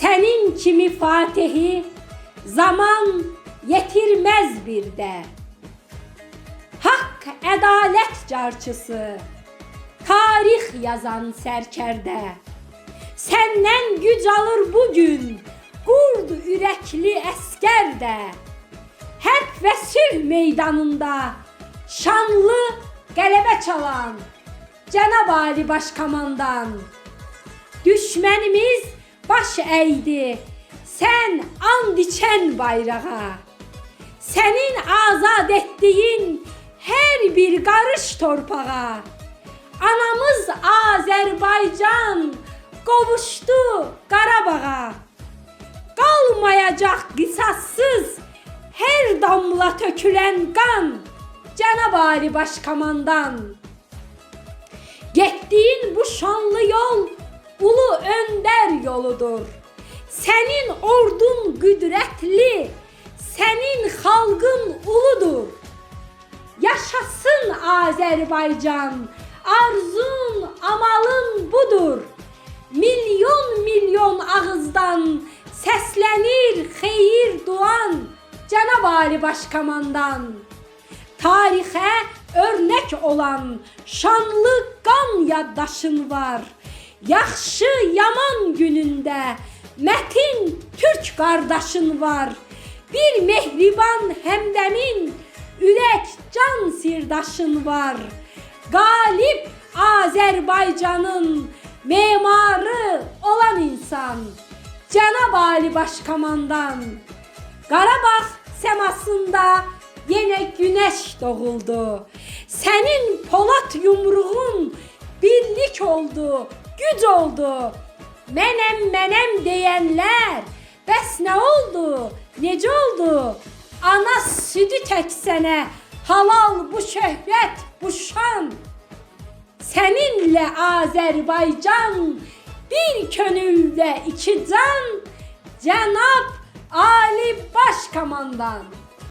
Senin kimi Fatihi zaman yetirmez bir de. Hak adalet carçısı, tarih yazan serkerde. Senden güc alır bugün, gurdu yürekli esker de. Hep ve sülh meydanında şanlı galebe çalan Cenab Ali Başkomandan. Düşmenimiz baş eğdi, sen and içen bayrağa. Senin azad ettiğin her bir karış torpağa. Anamız Azerbaycan kavuştu Qarabağ'a. Qalmayacaq qısassız her damla tökülen kan Cenab Ali Başkomandan. Getdiyin bu şanlı yol ulu önder yoludur. Senin ordun qüdrətli, senin xalqın uludur. Yaşasın Azerbaycan, arzun, amalın budur. Milyon milyon ağızdan səslənir xeyir duan Cenab Ali Başkomandan. Tarixə örnek olan şanlı qan yaddaşın var. Yaxşı yaman günündə mətin türk qardaşın var. Bir mehriban həmdəmin ürək can sirdaşın var. Galip Azərbaycanın memarı olan insan Cenab Ali Başkomandan. Qarabağ səmasında yenə günəş doğuldu. Sənin Polat yumruğun birlik oldu, güc oldu. Mənəm, mənəm deyənlər, bəs nə oldu? Necə oldu? Ana südü tək sənə halal bu şöhrət, bu şan. Seninle Azerbaycan bir könülde iki can Cenab Ali Başkomandan.